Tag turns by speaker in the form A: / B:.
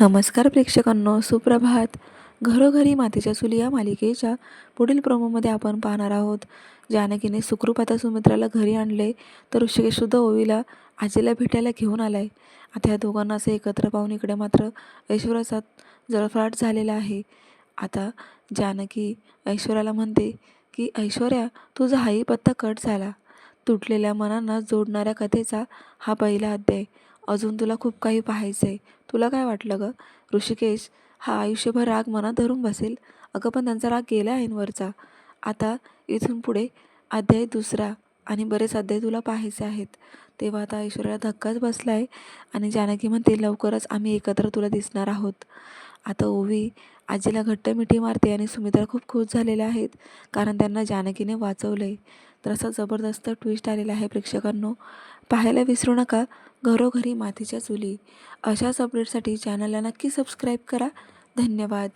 A: नमस्कार प्रेक्षकांनो सुप्रभात. घरोघरी मातीच्या चुली या मालिकेच्या पुढील प्रोमोमध्ये आपण पाहणार आहोत. जानकीने सुखरूपाता सुमित्राला घरी आणले तर ऋषिकेशुद्ध ओवीला आजीला भेटायला घेऊन आलाय. आता या दोघांना असं एकत्र पाहून इकडे मात्र ऐश्वर्याचा जळफळाट झालेला आहे. आता जानकी ऐश्वर्याला म्हणते की ऐश्वर्या तुझा हाही पत्ता कट झाला. तुटलेल्या मनांना जोडणाऱ्या कथेचा हा पहिला अध्याय. अजून तुला खूप काही पाहायचं आहे तुला काय वाटलं गं? ऋषिकेश हा आयुष्यभर राग मनात धरून बसेल? अगं पण त्यांचा राग गेला ऐनवरचा आता इथून पुढे अध्याय दुसरा आणि बरेच अध्याय तुला पाहायचे आहेत. तेव्हा आता ऐश्वर्याला धक्काच बसला आहे आणि जानकी म्हणते लवकरच आम्ही एकत्र तुला दिसणार आहोत. आता ओवी आजीला घट्ट मिठी मारते आणि सुमित्रा खूप खुश झालेल्या आहेत कारण त्यांना जानकीने वाचवलं आहे तर असा जबरदस्त ट्विस्ट आलेला आहे प्रेक्षकांनो. पाहायला विसरू नका. घरोघरी मातीच्या चुली. अशाच अपडेटसाठी चॅनलला नक्की सबस्क्राईब करा. धन्यवाद.